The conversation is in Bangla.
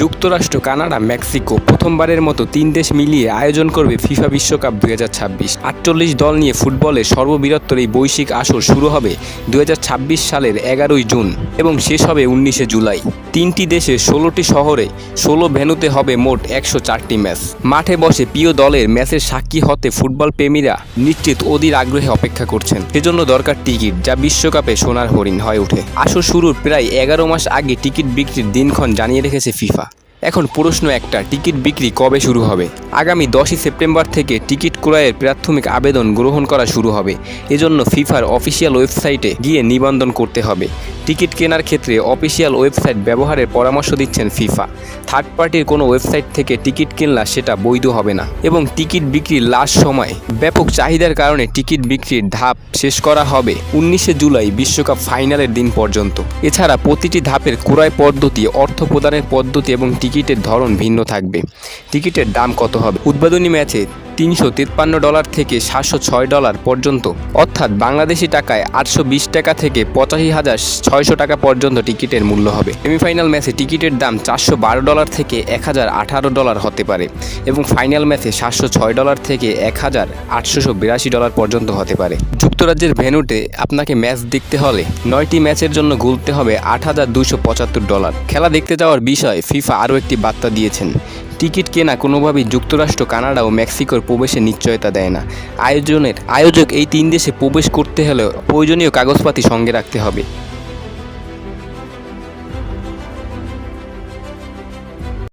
যুক্তরাষ্ট্র, কানাডা, মেক্সিকো প্রথমবারের মতো তিন দেশ মিলিয়ে আয়োজন করবে ফিফা বিশ্বকাপ দুই হাজার ছাব্বিশ। আটচল্লিশ দল নিয়ে ফুটবলের সর্ববৃহত্তর এই বৈশ্বিক আসর শুরু হবে দু হাজার ছাব্বিশ সালের এগারোই জুন এবং শেষ হবে উনিশে জুলাই। তিনটি দেশে ষোলোটি শহরে ষোলো ভেন্যুতে হবে মোট একশো চারটি ম্যাচ। মাঠে বসে প্রিয় দলের ম্যাচের সাক্ষী হতে ফুটবল প্রেমীরা নিশ্চিত অধীর আগ্রহে অপেক্ষা করছেন। সেজন্য দরকার টিকিট, যা বিশ্বকাপে সোনার হরিণ হয়ে ওঠে। আসর শুরুর প্রায় এগারো মাস আগে টিকিট বিক্রির দিনক্ষণ জানিয়ে রেখেছে ফিফা। এখন প্রশ্ন একটা টিকিট বিক্রি কবে শুরু হবে? আগামী দশই সেপ্টেম্বর থেকে টিকিট ক্রয়ের প্রাথমিক আবেদন গ্রহণ করা শুরু হবে। এজন্য ফিফার অফিসিয়াল ওয়েবসাইটে গিয়ে নিবন্ধন করতে হবে। টিকিট কেনার ক্ষেত্রে অফিসিয়াল ওয়েবসাইট ব্যবহারের পরামর্শ দিচ্ছেন ফিফা। থার্ড পার্টির কোনো ওয়েবসাইট থেকে টিকিট কিনলা সেটা বৈধ হবে না এবং টিকিট বিক্রির লাস্ট সময় ব্যাপক চাহিদার কারণে টিকিট বিক্রির ধাপ শেষ করা হবে উনিশে জুলাই বিশ্বকাপ ফাইনালের দিন পর্যন্ত। এছাড়া প্রতিটি ধাপের ক্রয় পদ্ধতি, অর্থ প্রদানের পদ্ধতি এবং টিকিটের ধরন ভিন্ন থাকবে। টিকিটের দাম কত হবে। উদ্বোধনী ম্যাচে তিনশো তিপ্পান্ন ডলার থেকে সাতশো ছয় ডলার পর্যন্ত। অর্থাৎ বাংলাদেশি টাকায় আটশো বিশ টাকা থেকে পঁচাশি হাজার ছয়শো টাকা পর্যন্ত টিকিটের মূল্য হবে। সেমিফাইনাল ম্যাচে টিকিটের দাম চারশো বারো ডলার থেকে এক হাজার আঠারো ডলার হতে পারে এবং ফাইনাল ম্যাচে সাতশো ছয় ডলার থেকে এক হাজার আটশোশো বিরাশি ডলার পর্যন্ত হতে পারে। যুক্তরাজ্যের ভেন্যুতে আপনাকে ম্যাচ দেখতে হলে নয়টি ম্যাচের জন্য গুলতে হবে আট হাজার দুশো পঁচাত্তর ডলার। খেলা দেখতে যাওয়ার বিষয়ে ফিফা আরও একটি বার্তা দিয়েছেন। টিকিট কেনা কোনোভাবেই যুক্তরাষ্ট্র, কানাডা ও মেক্সিকোর প্রবেশে নিশ্চয়তা দেয় না। আয়োজনের, আয়োজক এই তিন দেশে প্রবেশ করতে হলে প্রয়োজনীয় কাগজপাতি সঙ্গে রাখতে হবে।